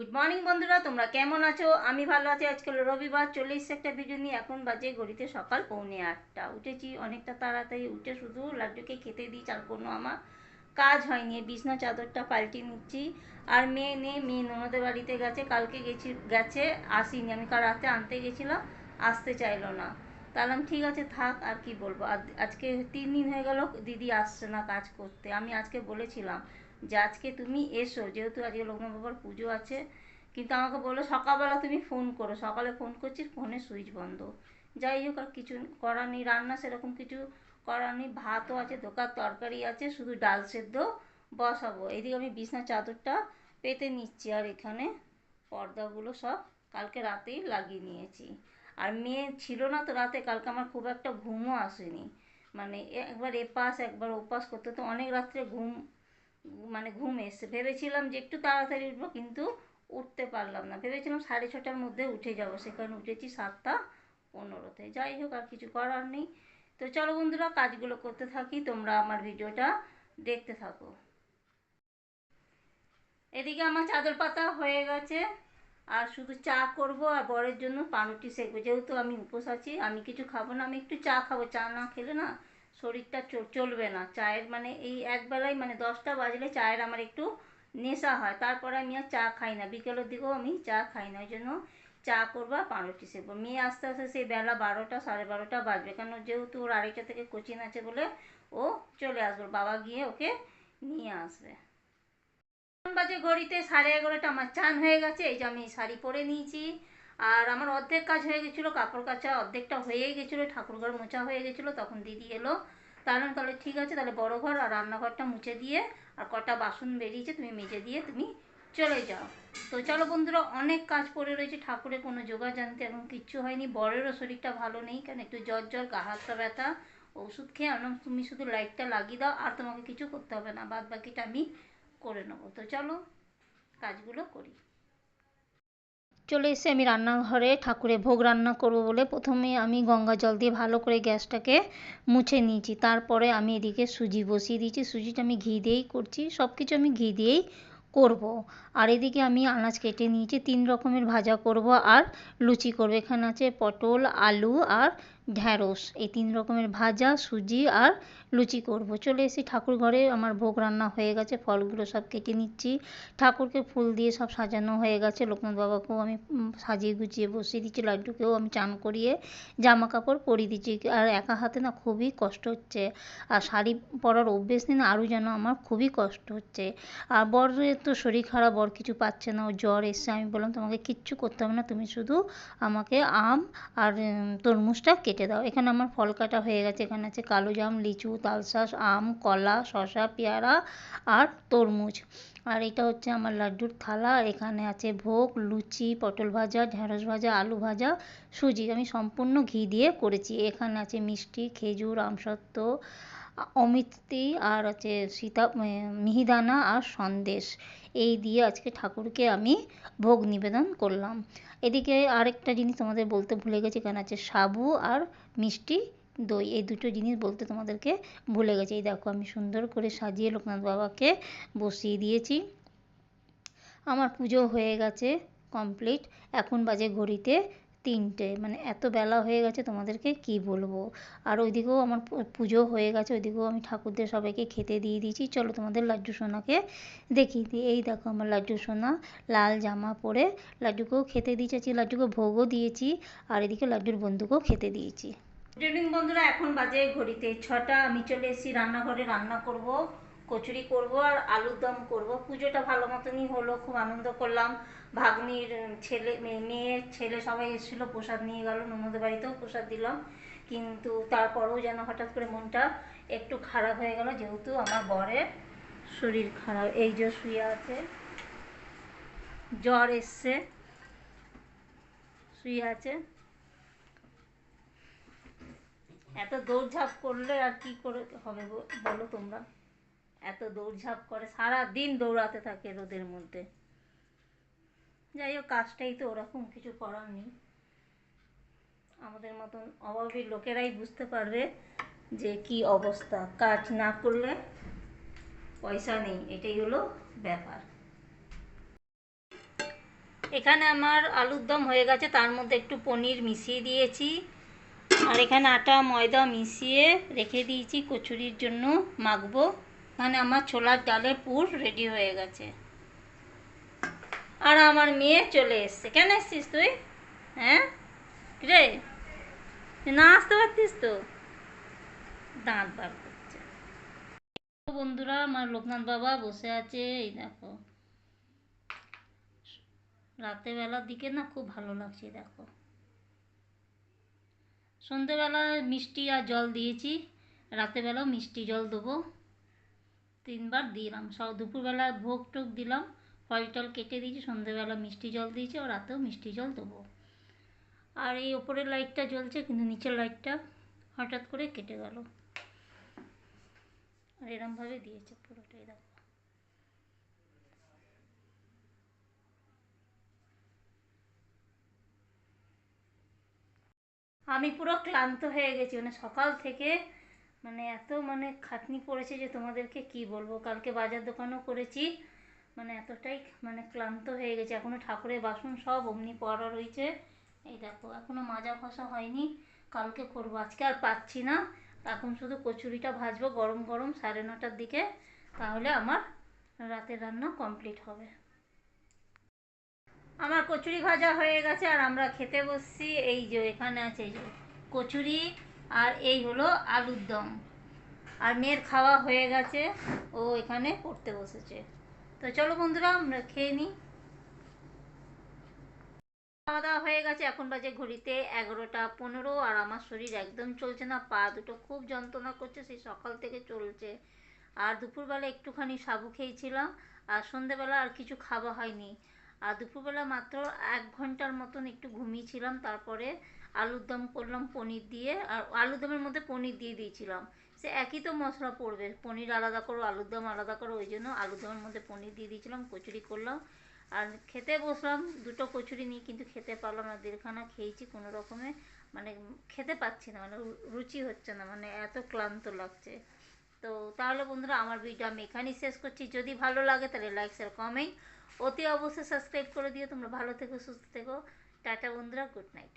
Good morning বন্ধুরা, তোমরা কেমন আছো? আমি ভালো আছি। আজকাল রবিবার চলে এসেছে একটা ভিডিও নিয়ে এখন বাজে ঘড়িতে সকাল পৌনে আটটা। উঠেছি অনেকটা তাড়াতাড়ি, উঠে শুধু লাড্ডুকে খেতে দিই আর কোনো আমার কাজ হয়নি। বিছনা চাদরটা পাল্টে নিচ্ছি। আর মেয়ে নেই, মেয়ে ননদের বাড়িতে গেছে, কালকে গেছি, গেছে, আসিনি। আমি কাল রাতে আনতে গেছিলাম, আসতে চাইলো না। তাহলে ঠিক আছে, থাক, আর কি বলব? আজকে তিন দিন হয়ে গেল, দিদি আসছে না কাজ করতে। আমি আজকে বলেছিলাম যে আজকে তুমি এসো, যেহেতু আজকে লোকনাথ বাবার পুজো আছে, কিন্তু আমাকে বলল সকালবেলা তুমি ফোন করো। সকালে ফোন করছি ফোনে সুইচ বন্ধ। যাই হোক, আর কিছু করার নেই, রান্না সেরকম কিছু করার নেই। ভাতও আছে, দোকান তরকারি আছে, শুধু ডাল সেদ্ধ বসাবো। এদিকে আমি বিছনা চাদরটা পেতে নিচ্ছি, আর এখানে পর্দাগুলো সব কালকে রাতেই লাগিয়ে নিয়েছি। আর মেয়ে ছিল না তো রাতে, কালকে আমার খুব একটা ঘুমও আসেনি। মানে একবার এপাশ, একবার ওপাশ করতে তো অনেক রাত্রে ঘুম মানে ঘুম এসছে। ভেবেছিলাম যে একটু তাড়াতাড়ি উঠবো, কিন্তু উঠতে পারলাম না। ভেবেছিলাম সাড়ে ছটার মধ্যে উঠে যাব সেখানে উঠেছি সাতটা পনেরোতে। যাই হোক, আর কিছু করার নেই। তো চলো বন্ধুরা, কাজগুলো করতে থাকি, তোমরা আমার ভিডিওটা দেখতে থাকো। এদিকে আমার চাদর পাতা হয়ে গেছে, আর শুধু চা করব আর বরের জন্য পাউরুটি সেকবো। যেহেতু আমি উপোস আছি, আমি কিছু খাব না, আমি একটু চা খাব। চা না খেলে না শরীরটা চলবে না। চায়ের মানে এই একবেলায় মানে দশটা বাজলে চায়ের আমার একটু নেশা হয়। তারপরে আমি আর চা খাই না। বিকেলের দিকেও আমি চা খাই না। ওই জন্য চা করব আর পাউরুটি সেকবো মেয়ে আস্তে আস্তে সেই বেলা বারোটা, সাড়ে বারোটা বাজবে। কেন যেহেতু ওর আড়াইটা থেকে কোচিং আছে বলে ও চলে আসবে। বাবা গিয়ে ওকে নিয়ে আসবে। বাজে ঘড়িতে সাড়ে এগারোটা। আমার চান হয়ে গেছে। এই যে আমি শাড়ি পরে নিয়েছি। আর আমার অর্ধেক কাজ হয়ে গেছিল, কাপড় কাচা অর্ধেকটা হয়েই গেছিল, ঠাকুরঘর মোছা হয়ে গেছিল, তখন দিদি এলো। তাহলে তাহলে ঠিক আছে, তাহলে বড় ঘর আর রান্নাঘরটা মুছে দিয়ে আর কটা বাসন বেরিয়েছে তুমি মেজে দিয়ে তুমি চলে যাও। তো চলো বন্ধুরা, অনেক কাজ পড়ে রয়েছে ঠাকুরের কোনো যোগা জানতে এখন কিচ্ছু হয়নি। বরেরও শরীরটা ভালো নেই, কেন একটু জ্বর জ্বর, গা হাতটা ব্যথা, ওষুধ খেয়ে আনলাম তুমি শুধু লাইটটা লাগিয়ে দাও, আর তোমাকে কিছু করতে হবে না বাদ বাকিটা আমি করে নেব। তো চলো, কাজগুলো করি। চলে এসে আমি রান্নাঘরে ঠাকুরের ভোগ রান্না করব বলে প্রথমে আমি গঙ্গা জল দিয়ে ভালো করে গ্যাসটাকে মুছে নিয়েছি। তারপরে আমি এদিকে সুজি বসিয়ে দিয়েছি। সুজিটা আমি ঘি দিয়েই করছি। সব কিছু আমি ঘি দিয়েই করব। আর এদিকে আমি আনাজ কেটে নিয়েছি। তিন রকমের ভাজা করব আর লুচি করব। এখানে আছে পটল, আলু আর ঢ্যাঁড়স। এই তিন রকমের ভাজা, সুজি আর লুচি করব। চলে এসেছি ঠাকুর ঘরে। আমার ভোগ রান্না হয়ে গেছে। ফলগুলো সব কেটে নিচ্ছি। ঠাকুরকে ফুল দিয়ে সব সাজানো হয়ে গেছে। লোকনাথ বাবাকেও আমি সাজিয়ে গুছিয়ে বসিয়ে দিচ্ছি। লাড্ডুকেও আমি চান করিয়ে জামা কাপড় পরিয়ে দিচ্ছি। আর একা হাতে না খুবই কষ্ট হচ্ছে। আর শাড়ি পরার অভ্যেস নেই না আরও যেন আমার খুবই কষ্ট হচ্ছে। আর বরের তো শরীর খারাপ, বর কিছু পাচ্ছে না। ও জ্বর এসছে। আমি বললাম, তোমাকে কিচ্ছু করতে হবে না। তুমি শুধু আমাকে আম আর তরমুজটা কেটে দাও। এখানে আমার ফল কাটা হয়ে গেছে। এখানে আছে কালো জাম, লিচু তালশাস আম, কলা, শসা, পেয়ারা আর তরমুজ। আর এটা হচ্ছে আমার লাড্ডুর থালা। আর এখানে আছে ভোগ, লুচি, পটল ভাজা ঢ্যাঁড়স ভাজা, আলু ভাজা, সুজি। আমি সম্পূর্ণ ঘি দিয়ে করেছি। এখানে আছে মিষ্টি, খেজুর, আমসত্ত্ব অমিত্তি আর হচ্ছে সীতা মিহিদানা আর সন্দেশ। এই দিয়ে আজকে ঠাকুরকে আমি ভোগ নিবেদন করলাম। এদিকে আরেকটা জিনিস তোমাদের বলতে ভুলে গেছি এখানে আছে? সাবু আর মিষ্টি দই, এই দুটো জিনিস বলতে তোমাদেরকে ভুলে গেছি। এই দেখো, আমি সুন্দর করে সাজিয়ে লোকনাথ বাবাকে বসিয়ে দিয়েছি। আমার পুজো হয়ে গেছে কমপ্লিট। এখন বাজে ঘড়িতে তিনটে মানে এত বেলা হয়ে গেছে তোমাদেরকে কি বলব? আর ওইদিকেও আমার পুজো হয়ে গেছে, ওইদিকেও আমি ঠাকুরদের সবাইকে খেতে দিয়ে দিয়েছি। চলো তোমাদের লাড্ডু সোনাকে দেখিয়ে দিই। এই দেখো আমার লাড্ডু সোনা, লাল জামা পরে লাড্ডুকেও খেতে দিয়েছি লাড্ডুকে ভোগও দিয়েছি, আর এদিকে লাড্ডুর বন্ধুকেও খেতে দিয়েছি। গুড বন্ধুরা, এখন বাজে ঘড়িতে ছটা, আমি চলে এসেছি রান্নাঘরে রান্না করব, কচুরি করব আর আলুর দম করব। পুজোটা ভালো মতনই হলো, খুব আনন্দ করলাম। ভাগ্নির ছেলে মেয়ের ছেলে সবাই এসেছিল, প্রসাদ নিয়ে গেল, ননদের বাড়িতেও প্রসাদ দিলাম কিন্তু তারপরেও যেন হঠাৎ করে মনটা একটু খারাপ হয়ে গেল, যেহেতু আমার বরের শরীর খারাপ। এই যে শুয়ে আছে, জ্বর এসছে, শুয়ে আছে। এত দৌড়ঝাঁপ করলে আর কি করে হবে বলো তোমরা? এত দৌড়ঝাঁপ করে সারা দিন দৌড়াতে থাকে রোদের মধ্যে। যাই হোক, কাজটাই তো ওরকম, কিছু করার নেই। আমাদের মতন অভাবী লোকেরাই বুঝতে পারবে যে কি অবস্থা। কাজ না করলে পয়সা নেই, এটাই হলো ব্যাপার। এখানে আমার আলুর দম হয়ে গেছে, তার মধ্যে একটু পনির মিশিয়ে দিয়েছি। আর এখানে আটা, ময়দা মিশিয়ে রেখে দিয়েছি, কচুরির জন্য মাখবো। এখানে আমার ছোলার ডালের পুর রেডি হয়ে গেছে। আর আমার মেয়ে চলে এসছে। কেন এসছিস তুই? হ্যাঁ? রে না আসতে পারতিস তো? দাঁত বার করছে। বন্ধুরা, আমার লোকনাথ বাবা বসে আছে, এই দেখো। রাতেবেলার দিকে না খুব ভালো লাগছে, দেখো। সন্ধেবেলায় মিষ্টি আর জল দিয়েছি, রাতেবেলাও মিষ্টি জল দেবো। তিনবার দিলাম, সব দুপুরবেলা ভোগ টোক দিলাম। ফল টল কেটে দিয়েছি, সন্ধেবেলা মিষ্টি জল দিয়েছি, আর রাতেও মিষ্টি জল দেবো। আর এই ওপরের লাইটটা জ্বলছে, কিন্তু নিচের লাইটটা হঠাৎ করে কেটে গেল। আর এরমভাবে দিয়েছে পুরোটাই দেখো। আমি পুরো ক্লান্ত হয়ে গেছি মানে সকাল থেকে মানে এত মানে খাটনি পড়েছে যে তোমাদেরকে কি বলব? কালকে বাজার দোকানও করেছি মানে এতটাই মানে ক্লান্ত হয়ে গেছে। এখনও ঠাকুরের বাসন সব অমনি পড়া রয়েছে। এই দেখো, এখনও মাজা ঘষা হয়নি। কালকে করব, আজকে আর পাচ্ছি না। এখন শুধু কচুরিটা ভাজবো গরম গরম সাড়ে নটার দিকে। তাহলে আমার রাতের রান্না কমপ্লিট হবে। আমার কচুরি ভাজা হয়ে গেছে আর আমরা খেতে বসছি। এই যে এখানে আছে এই যে কচুরি আর এই হলো আলুর দম। আর মেয়ের খাওয়া হয়ে গেছে। ও এখানে পড়তে বসেছে। তো চলো বন্ধুরা, আমরা খেয়ে নিই। খাওয়া দাওয়া হয়ে গেছে, এখন বাজে ঘড়িতে এগারোটা পনেরো আর আমার শরীর একদম চলছে না, পা দুটো খুব যন্ত্রণা করছে, সেই সকাল থেকে চলছে। আর দুপুরবেলা একটুখানি সাবু খেয়েছিলাম, আর সন্ধেবেলা আর কিছু খাওয়া হয়নি। আর দুপুরবেলা মাত্র এক ঘণ্টার মতন একটু ঘুমিয়েছিলাম, তারপরে আলুর দম করলাম, পনির দিয়ে, আর আলুর দমের মধ্যে পনির দিয়ে দিয়েছিলাম। সে একই তো মশলা পড়বে। পনির আলাদা করো, আলুর দম আলাদা করো, ওই জন্য আলুর দমের মধ্যে পনির দিয়ে দিয়েছিলাম, কচুরি করলাম। আর খেতে বসলাম, দুটো কচুরি নিয়ে কিন্তু খেতে পারলাম না, দেড়খানা খেয়েছি কোনো রকমে। মানে খেতে পাচ্ছি না মানে রুচি হচ্ছে না মানে এত ক্লান্ত লাগছে। তো তাহলে বন্ধুরা, আমার ভিডিও আমি এখানেই শেষ করছি। যদি ভালো লাগে তাহলে লাইক শেয়ার কমেন্ট অতি অবশ্যই সাবস্ক্রাইব করে দিও। তোমরা ভালো থেকো, সুস্থ থেকো। টাটা বন্ধুরা গুড নাইট